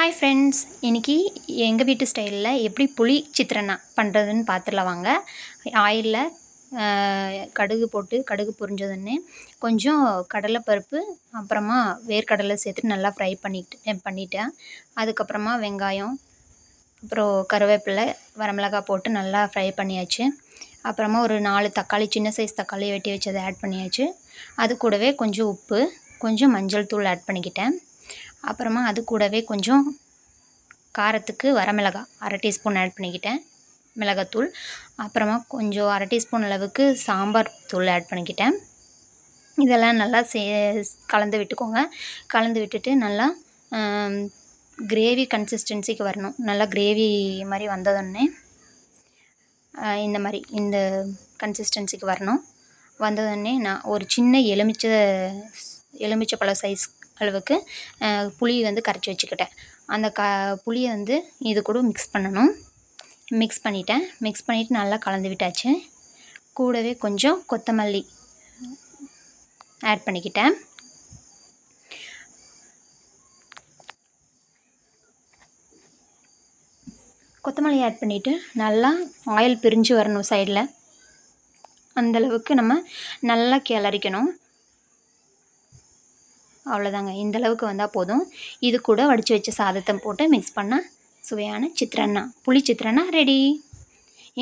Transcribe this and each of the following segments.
Hi friends இன்றைக்கி எங்கள் வீட்டு ஸ்டைலில் எப்படி புளி சித்திரனா பண்ணுறதுன்னு பார்த்துடலாம் வாங்க. ஆயிலில் கடுகு போட்டு கடுகு பொரிஞ்சதுன்னு கொஞ்சம் கடலைப்பருப்பு அப்புறமா வேர்க்கடலை சேர்த்து நல்லா ஃப்ரை பண்ணிட்டு பண்ணிட்டேன். அதுக்கப்புறமா வெங்காயம் அப்புறம் கருவேப்பிலை வரமிளகாய் போட்டு நல்லா ஃப்ரை பண்ணியாச்சு. அப்புறமா ஒரு நாலு தக்காளி சின்ன சைஸ் தக்காளி வெட்டி வச்சதை ஆட் பண்ணியாச்சு. அது கூடவே கொஞ்சம் உப்பு கொஞ்சம் மஞ்சள் தூள் ஆட் பண்ணிக்கிட்டேன். அப்புறமா அது கூடவே கொஞ்சம் காரத்துக்கு வரமிளகா அரை டீஸ்பூன் ஆட் பண்ணிக்கிட்டேன். மிளகாத்தூள். அப்புறமா கொஞ்சம் அரை டீஸ்பூன் அளவுக்கு சாம்பார் தூள் ஆட் பண்ணிக்கிட்டேன். இதெல்லாம் நல்லா சே கலந்து விட்டுக்கோங்க. கலந்து விட்டுட்டு நல்லா கிரேவி கன்சிஸ்டன்சிக்கு வரணும். நல்லா கிரேவி மாதிரி வந்ததுடனே இந்த மாதிரி இந்த கன்சிஸ்டன்சிக்கு வரணும். வந்ததுடனே நான் ஒரு சின்ன எலுமிச்சை எலுமிச்சை பழம் சைஸ் அளவுக்கு புளி வந்து கரைச்சி வச்சுக்கிட்டேன். அந்த க புளியை வந்து இது கூட மிக்ஸ் பண்ணணும். மிக்ஸ் பண்ணிவிட்டேன் மிக்ஸ் பண்ணிவிட்டு நல்லா கலந்து விட்டாச்சு. கூடவே கொஞ்சம் கொத்தமல்லி ஆட் பண்ணிக்கிட்டேன். கொத்தமல்லி ஆட் பண்ணிவிட்டு நல்லா ஆயில் பிரிஞ்சு வரணும் சைடில் அந்தளவுக்கு நம்ம நல்லா கிளறிக்கணும். அவ்வளோதாங்க இந்தளவுக்கு வந்தால் போதும். இது கூட வடித்து வச்ச சாதத்தை போட்டு மிக்ஸ் பண்ணால் சுவையான சித்திரன்னா புளி சித்திரன்னா ரெடி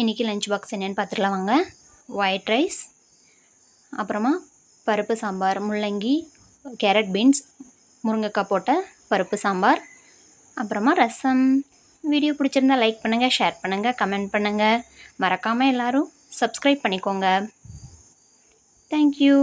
இன்றைக்கி லஞ்ச் பாக்ஸ் என்னென்னு பார்த்துக்கலாம் வாங்க. ஒயிட் ரைஸ் அப்புறமா பருப்பு சாம்பார் முள்ளங்கி கேரட் பீன்ஸ் முருங்கைக்காய் போட்ட பருப்பு சாம்பார் அப்புறமா ரசம். வீடியோ பிடிச்சிருந்தா லைக் பண்ணுங்கள் ஷேர் பண்ணுங்கள் கமெண்ட் பண்ணுங்கள் மறக்காமல் எல்லோரும் சப்ஸ்கிரைப் பண்ணிக்கோங்க. தேங்க்யூ